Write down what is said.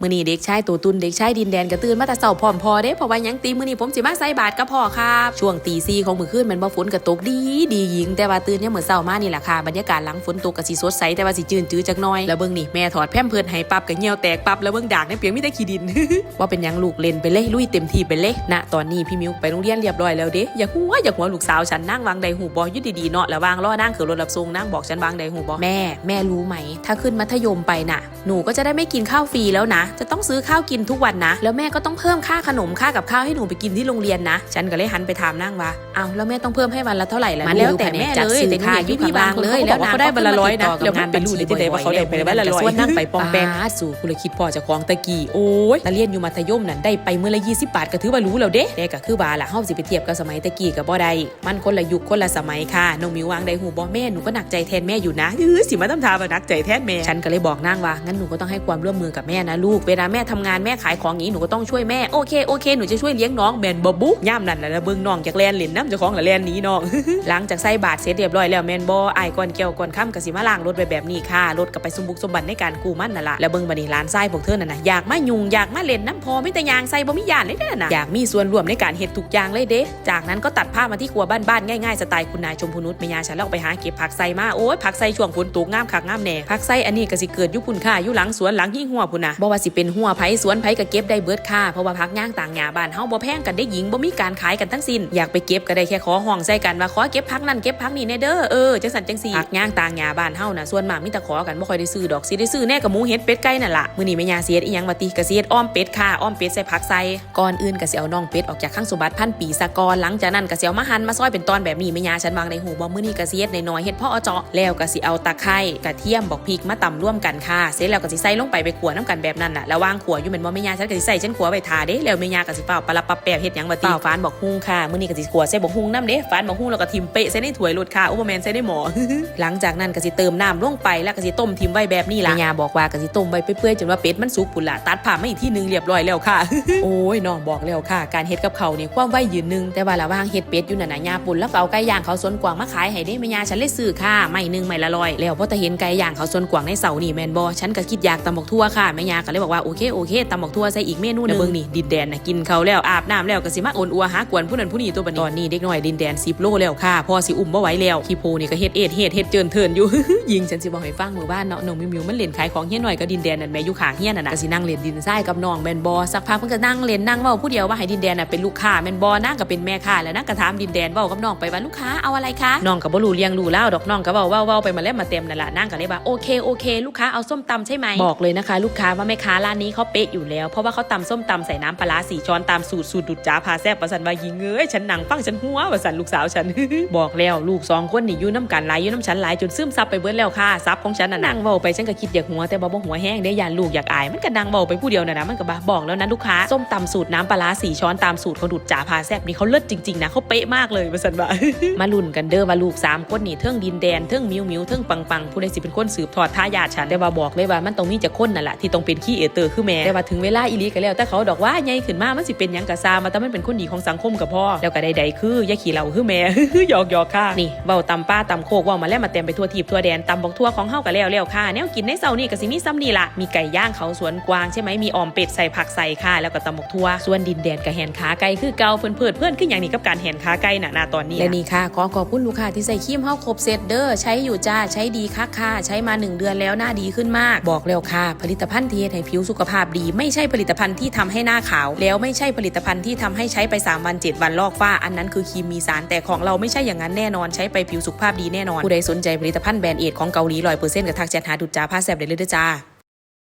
มื้อนี้เด็กชายตัวตุนเด็กชายดินแดนกระตื่นมาแต่เช้าพร้อมพอเด้เพราะว่ายังตีมื้อนี้ผมสิมาใส่บาตรกับพ่อครับช่วงตี4ของมื้อคืนมันบ่ฝนก็ตกดีดีหญิงแต่ว่าตื่นเนี่ยามมื้อเช้ามานี่แหละค่ะบรรยากาศหลังฝนตกก็สิสดใสแต่ว่าสิจืนจือจักน่อยแล้วเบิ่งนี่แม่ถอดแพมเพิร์ดให้ปับก็เหี่ยวแตกปับแล้วเบิ่งดากในเปียงมีแต่ขี้ดิน ว่าเป็นยังลูกเล่นไปเลยลุยเต็มที่ไปเลยณตอนนี้พี่มิวไปโรงเรียนเรียบร้อยแล้วเด้อย่าหัวอย่าหัวลูกสาวฉันนั่งวางใดหูบอยู่ดีๆเนาะแล้ววางล้อนั่งคือรถรับส่งนั่งบอกฉันวางใดหูบอแม่ แม่รู้ไหม ถ้าขึ้นมัธยมไปน่ะ หนูก็จะได้ไม่กินข้าวฟรีแล้วนะจะต้องซื้อข้าวกินทุกวันนะ แล้วแม่ก็ต้องเพิ่มค่าขนมค่ากับข้าวให้หนูไปกินที่โรงเรียนนะ ฉันก็เลยหันไปถามนั่งว่าอ้าวแล้วแม่ต้องเพิ่มให้วันละเท่าไหร่ล่ะมันแล้วแต่แม่เลยแต่ค่ะยุพี่บางเลยแล้วเขาได้วันละร้อยนะแล้วมันไปรู้ได้ที่ไหนว่าเขาได้ไปวันละร้อยส่วนนั่งไปปองแปงสู่คุณเลยคิดพ่อจะคลองตะกี้โอ้ยตะเลียนอยู่มัธยมนั่นได้ไปเมื่อละ20บาทก็ถือว่ารู้แล้วเด้แต่ก็คือว่าล่ะเฮาสิไปเทียบกับสมัยตะกี้กับบ่ได้มันคนละยุคคนละสมัยค่ะน้องมิววางได้หูบ่แม่หนูก็หนักใจแทนแม่อยู่นะยื้อสิมาทำทาบ่หนักใจแทนแม่ฉันก็เลยบอกนางว่างั้นหนูก็ต้องให้ความร่วมมือกับแม่นะลูกเวลาแม่ทำงานแม่ขายของอย่างนี้หนูก็ต้องช่วยแม่โอเคโอเคหนูจะช่วยเลี้ยงน้องแบนบ่บุย่ามนั่นแหละเบิ่งน้องจากแลนเล่นน้ำจ้าของละแลนหนี้น้องหลังจากใส่บาทเสร็จเรียบร้อยแล้วแมนบ่อายก่อนเกี่ยวก่อนค่ำก็สิมาล้างรถไปแบบนี้ค่ะรถก็ไปสมบุกสมบัติในการกู้มั่นนั่นล่ะแล้วเบิ่งบันี้ร้านทรายพวกเธอนั่นนะอยากมายุ่งอยากมาเล่นน้ำพอไม่แต่ยางใส่บ่มียานเลยเด้อน่ะอยากมีส่วนร่วมในการเฮ็ดทุกอย่างเลยเด้จากนั้นก็ตัดภาพมาที่ครัวบ้านๆง่ายๆสไตล์คุณนายชมพูนุชแม่ยาฉันแล้วไปหาเก็บผักใส่มาโอ้ยผักใส่ช่วงฝนตกงามคักงามแน่ผักใส่อันนี้ก็สิเกิดอยู่พุ่นค่ะอยู่หลังสวนหลังหิ้งหัวพุ่นน่ะบ่ว่าสสิเป็นหัวไผสวนไผก็เก็บได้เบิดค่ะเพราะว่าผักย่างต่างหญ้าบ้านเฮาบ่แพงกันได้หญิงบ่มีการขายกันทั้งสิ้นอยากไปเก็บก็ได้แค่ขอห้องใส่กันว่าขอเก็บผักนั่นเก็บผักนี่แน่เด้อเออจังสันจังซี่ผักย่างต่างหญ้าบ้านเฮาน่ะส่วนมากมีแต่ขอกันบ่ค่อยได้ซื้อดอกสิได้ซื้อแน่กับหมูเห็ดเป็ดไก่นั่นล่ะมื้อนี้แม่ยาเสียดอีหยังมาติกะเสียดอ้อมเป็ดค่ะอ้อมเป็ดใส่ผักใส่ก่อนอื่นก็สิเอาน่องเป็ดออกจากข้างสมบัติพันปีซะกอนหลังจากนั้นก็สิเอามาหั่นมาซอยเป็นตอนแบบนี้แม่ยาฉันวางในหูบ่มื้อนี้ก็เสิเฮ็ดน้อยๆเฮ็ดพ่อเอาเจาะแล้วก็สิเอาตะไคร้กระเทียมบอกพริกมาตำร่วมกันค่ะเสร็จแล้วก็สิใส่ลงไปไปขัวน้ำกันแบบนั้นน่ะแล้ววางขัวอยู่แม่นบ่แม่ยาฉันก็สิใส่ฉันขัวไว้ทาเด้แล้วแม่ยาก็สิเป่าปลาปับแปบเฮ็ดหยังบ่ติเป่าฟานบอกฮุงค่ะมื้อนี้ก็สิขัวใส่บอกฮุงน้ำเด้ฟานบอกฮุงแล้วก็ทิมเปะใส่ในถ้วยรดค่ะอุปแมนใส่ในหม้อหลังจากนั้นก็สิเติมน้ำลงไปแล้วก็สิต้มทิมไว้แบบนี้ล่ะแม่ยาบอกว่าก็สิต้มไว้เปื่อยๆจนว่าเป็ดมันสุกพุ่นล่ะตัดผ่ามาอีกที่นึงเรียบร้อยแล้วค่ะ โอ้ยน้องบอกแล้วค่ะ การเฮ็ดกับเขาวนี่ความไวยืนหนึงแต่ว่าระหว่างเฮ็ดเป็ดอยู่นั่นน่ะยาปุ่นแล้วก็เอาไก่ย่างเขาสวนกวางมาขายให้ได้แม่ยาฉันเลยซื้อค่ะไม่หนึงไม่ละร้อยแล้วพอแต่เห็นไก่ย่างเขาสวนกวางในเสานี่แมนบอฉันก็คิดอยากตำบักทั่วค่ะแม่ยาก็เลยบอกว่าโอเคโอเคตำบักทั่วใส่อีกเมนูหนึงเบิ่งนี่ดินแดนน่ะกินเขาวแล้วอาบน้ำแล้วก็สิมาโอนอัวหากวนผู้นั้นผู้นี้ตัวบัดนี้ตอนนี้เด็กน้อยดินแดน10โลแล้วค่ะพอสิอุ้มบ่ไหวแล้วขี้โพนี่ก็เฮ็ดเอ็ดเฮ็ดเฮ็ดเจินเทินอยู่ ยิงฉันสิบอกให้ฟังหมู่บ้านเนาะน้องมิวมิวมันเล่นขายของเฮียหน่อยก็ดินแดนนั่นแม่อยู่ข้างเฮียน่ะนะก็สินั่งเล่นดินทรายกับน้องแม่นบอสักพักมันก็นั่งเล่นนั่งเว้าผู้เดียวว่าให้ดินแดนน่ะเป็นลูกค้าแม่นบอนั่งก็เป็นแม่ค้าแล้วนั่งก็ถามดินแดนเว้ากับน้องไปว่าลูกค้าเอาอะไรคะน้องก็บ่รู้เลี้ยงรู้เล่าวดอกน้องก็เว้าเว้าเว้าไปมาแล้วมาเต็มนั่นล่ะนั่งก็เลยว่าโอเคโอเค ลูกค้าเอาส้มตำใช่ไหมบอกเลยนะคะ ลูกค้าว่าแม่ค้าร้านนี้เขาเป๊ะอยู่แล้ว เพราะว่าเขาตำส้มตำใส่น้ำปลาสี่ช้อนตามสูตรสูตรดุดจ้าพาแซ่บประสันวายิงเอ้ยฉันหนังฟังฉันหัวประสันลูกสาวฉัน บอกแล้วลูกสองคนนี่ยู่น้ำกันหลายอยู่น้ำฉันหลายจนซึมซับไปเบิดแล้วค่ะซับของฉันน่ะนั่งเว้าไปฉันก็คิดอยากหัวแต่บ่บ่หัวแห้งได้ยานลูกอยากอายมันก็นั่งเว้าไปผู้เดียวน่ะนะมันก็บ่าบอกแล้วนะลูกค้าส้มตำสูตรน้ำปลาสี่ช้อนตามสูตรของดุดจ่าพาแซ่บนี่เขาเลิศจริงๆนะเขาเป๊ะมากเลยประสันว่ามาลุ้นกันเด้อว่าลูกสามคนนี่เทิงดินแดนเทิงมิวมิวเทิงปังปังผู้ใดสิเป็นคนสืบทอดทายาทฉันแต่ว่าบอกเลยว่ามันต้องมีจากคนนั่นแหละที่ต้องเป็นขี้เอเตอร์คือแม่แต่ว่าถึงเวลาอีลีก็แล้วแต่เขาดอกว่าใหญ่ขึ้นมามันสิเป็นยังกะซามาแต่มันเป็นคนดีของสังคมกับพ่อแล้วก็ใดๆคืออย่าขี้เหล่าคือแม่หยอกหยอกค่ะนี่เว้าตำป้าตำโคกว้ามาแล้วมาเต็มไปทั่วทีบทั่วแดนตำบอกทั่วของเฮาก็แล้วแล้วค่ะแนวกินในเซานี่ก็สิมีซ้ำนี่ล่ะมีไก่ย่างเขาสวนกวางใช่ไหมมีออมเป็ดใส่ผักใส่ค่ะแล้วก็ตำบอกทั่วส่วนดินแดนกับแหนขาไก่คือเกาเพื่อนเพื่อนเพื่อนขึ้นอย่างนี้กับการแหนขาไก่น่ะนาตอนนี้และนี่ค่ะขอขอบคุณลูกค้าที่ใส่ครีมเฮาครบเซตเด้อใช้อยู่จ้าใช้ดีคักค่ะใช้มา 1 เดือนแล้วหน้าดีขึ้นมาก บอกแล้วค่ะ ผลิตภัณฑ์ที่เฮ็ดให้ผิวสุขภาพดี ไม่ใช่ผลิตภัณฑ์ที่ทำให้หน้าขาว แล้วไม่ใช่ผลิตภัณฑ์ที่ทำให้ใช้ไป 3 วัน 7 วันลอกฝ้า อันนั้นคือครีมมีสารแต่ของเราไม่ใช่อย่างนั้นแน่นอนใช้ไปผิวสุขภาพดีแน่นอนผู้ใดสนใจผลิตภัณฑ์แบรนด์เอทของเกาหลีลอยเปอร์เซ็นต์กับทักแชทหาดุจจาผ้าแซบเดลเดอร์จ้า